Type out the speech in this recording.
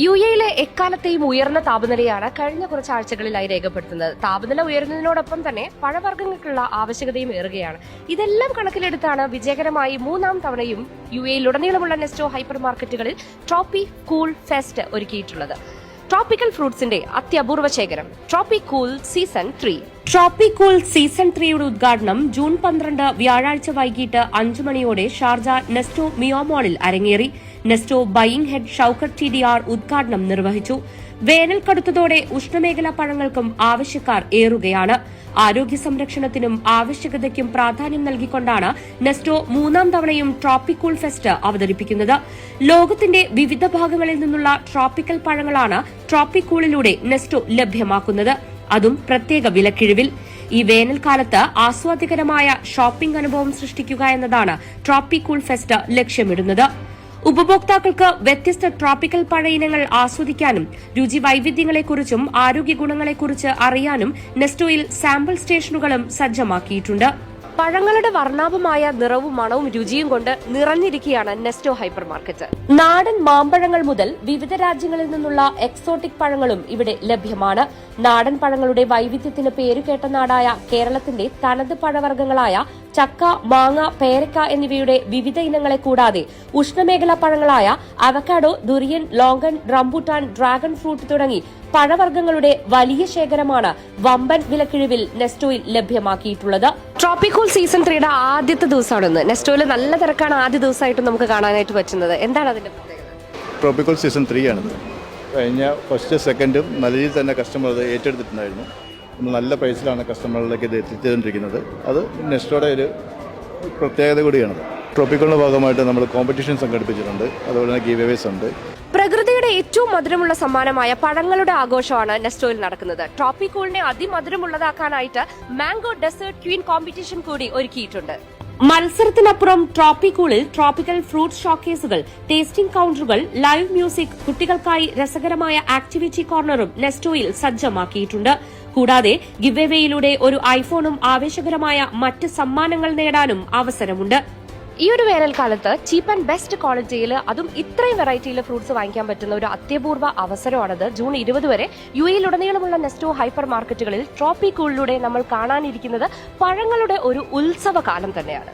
U എയിലെ എക്കാലത്തെയും ഉയർന്ന താപനിലയാണ് കഴിഞ്ഞ കുറച്ച് ആഴ്ചകളിലായി രേഖപ്പെടുത്തുന്നത്. താപനില ഉയരുന്നതിനോടൊപ്പം തന്നെ പഴവർഗങ്ങൾക്കുള്ള ആവശ്യകതയും ഏറുകയാണ്. ഇതെല്ലാം കണക്കിലെടുത്താണ് വിജയകരമായി മൂന്നാം തവണയും യു എയിലുടനീളമുള്ള നെസ്റ്റോ ഹൈപ്പർ മാർക്കറ്റുകളിൽ ട്രോപ്പി കൂൾ ഫെസ്റ്റ് ഒരുക്കിയിട്ടുള്ളത്. ട്രോപ്പിക്കൽ ഫ്രൂട്ട്സിന്റെ അത്യപൂർവ ശേഖരം tropi cool season three. Tropi cool season ത്രീയുടെ ഉദ്ഘാടനം ജൂൺ പന്ത്രണ്ട് വ്യാഴാഴ്ച വൈകിട്ട് അഞ്ചു മണിയോടെ ഷാർജ നെസ്റ്റോ മിയോമോളിൽ അരങ്ങേറി. Nesto buying head Shoukath T D R ഉദ്ഘാടനം നിർവഹിച്ചു. വേനൽ കടുത്തതോടെ ഉഷ്ണമേഖലാ പഴങ്ങൾക്കും ആവശ്യക്കാർ ഏറുകയാണ്. ആരോഗ്യ സംരക്ഷണത്തിനും ആവശ്യകതയ്ക്കും പ്രാധാന്യം നൽകിക്കൊണ്ടാണ് നെസ്റ്റോ മൂന്നാം തവണയും ട്രോപ്പിക്കൂൾ ഫെസ്റ്റ് അവതരിപ്പിക്കുന്നത്. ലോകത്തിന്റെ വിവിധ ഭാഗങ്ങളിൽ നിന്നുള്ള ട്രോപ്പിക്കൽ പഴങ്ങളാണ് ട്രോപ്പിക്കൂളിലൂടെ നെസ്റ്റോ ലഭ്യമാക്കുന്നത്. അതും പ്രത്യേക വിലക്കിഴിവിൽ. ഈ വേനൽക്കാലത്ത് ആസ്വാദികരമായ ഷോപ്പിംഗ് അനുഭവം സൃഷ്ടിക്കുക എന്നതാണ് ട്രോപ്പിക്കൂൾ ഫെസ്റ്റ് ലക്ഷ്യമിടുന്നത്. ഉപഭോക്താക്കൾക്ക് വ്യത്യസ്ത ട്രോപ്പിക്കൽ പഴയിനങ്ങൾ ആസ്വദിക്കാനും രുചി വൈവിധ്യങ്ങളെക്കുറിച്ചും ആരോഗ്യ ഗുണങ്ങളെക്കുറിച്ച് അറിയാനും നെസ്റ്റോയിൽ സാമ്പിൾ സ്റ്റേഷനുകളും സജ്ജമാക്കിയിട്ടുണ്ട്. പഴങ്ങളുടെ വർണാഭമായ നിറവും മണവും രുചിയും കൊണ്ട് നിറഞ്ഞിരിക്കുകയാണ് നെസ്റ്റോ ഹൈപ്പർ മാർക്കറ്റ് നാടൻ മാമ്പഴങ്ങൾ മുതൽ വിവിധ രാജ്യങ്ങളിൽ നിന്നുള്ള എക്സോട്ടിക് പഴങ്ങളും ഇവിടെ ലഭ്യമാണ്. നാടൻ പഴങ്ങളുടെ വൈവിധ്യത്തിന് പേരുകേട്ട നാടായ കേരളത്തിന്റെ തനത് പഴവർഗങ്ങളായ ചക്ക മാങ്ങ പേരക്ക എന്നിവയുടെ വിവിധ ഇനങ്ങളെ കൂടാതെ ഉഷ്ണമേഖലാ പഴങ്ങളായ avocado durian longan rambutan dragon fruit തുടങ്ങി പഴവർഗങ്ങളുടെ വലിയ ശേഖരമാണ് വമ്പൻ വിലക്കിഴിവിൽ നെസ്റ്റോയിൽ ലഭ്യമാക്കിയിട്ടുള്ളത്. ട്രോപ്പിക്കോൾ സീസൺ ത്രീയുടെ ആദ്യത്തെ ദിവസമാണെന്ന്. നെസ്റ്റോയിൽ നല്ല തിരക്കാണ് ആദ്യ ദിവസമായിട്ട് നമുക്ക് കാണാനായിട്ട് പറ്റുന്നത്. എന്താണ് അതിന്റെ പ്രത്യേകത? ട്രോപ്പിക്കൽ സീസൺ ത്രീ ആണ് കഴിഞ്ഞ ഫസ്റ്റ് സെക്കൻഡും നല്ല രീതിയിൽ തന്നെ കസ്റ്റമർ അത് ഏറ്റെടുത്തിട്ടുണ്ടായിരുന്നു. നല്ല പ്രൈസിലാണ് കസ്റ്റമറിലേക്ക് ഇത് എത്തിച്ചുകൊണ്ടിരിക്കുന്നത് അത് നെസ്റ്റോടെ ഒരു പ്രത്യേകത കൂടിയാണ് ട്രോപ്പിക്കളുടെ ഭാഗമായിട്ട് നമ്മൾ കോമ്പറ്റീഷൻ സംഘടിപ്പിച്ചിട്ടുണ്ട്. അതുപോലെ തന്നെ ഗീവേവേസ് ഉണ്ട്. പ്രകൃതിയുടെ ഏറ്റവും മധുരമുള്ള സമ്മാനമായ പഴങ്ങളുടെ ആഘോഷമാണ് നെസ്റ്റോയിൽ നടക്കുന്നത്. ട്രോപ്പിക്കോളിനെ അതിമധുരമുള്ളതാക്കാനായിട്ട് മാംഗോ ഡെസേർട്ട് ക്വീൻ കോമ്പറ്റീഷൻ കൂടി ഒരുക്കിയിട്ടുണ്ട്. മത്സരത്തിനപ്പുറം ട്രോപ്പി കൂളിൽ ട്രോപ്പിക്കൽ ഫ്രൂട്ട് ഷോക്കേസുകൾ ടേസ്റ്റിംഗ് കൌണ്ടറുകൾ ലൈവ് മ്യൂസിക് കുട്ടികൾക്കായി രസകരമായ ആക്ടിവിറ്റി കോർണറും നെസ്റ്റോയിൽ സജ്ജമാക്കിയിട്ടുണ്ട്. കൂടാതെ ഗിവ്വേയിലൂടെ ഒരു ഐഫോണും ആവേശകരമായ മറ്റ് സമ്മാനങ്ങൾ നേടാനും അവസരമുണ്ട്. ഈ ഒരു വേനൽക്കാലത്ത് ചീപ്പ് ആൻഡ് ബെസ്റ്റ് ക്വാളിറ്റിയിൽ അതും ഇത്രയും വെറൈറ്റിയിൽ ഫ്രൂട്ട്സ് വാങ്ങിക്കാൻ പറ്റുന്ന ഒരു അത്യപൂർവ അവസരമാണത്. ജൂൺ ഇരുപത് വരെ യു എയിലുടനീളമുള്ള നെസ്റ്റോ ഹൈപ്പർ മാർക്കറ്റുകളിൽ ട്രോപ്പി കൂളിലൂടെ നമ്മൾ കാണാനിരിക്കുന്നത് പഴങ്ങളുടെ ഒരു ഉത്സവകാലം തന്നെയാണ്.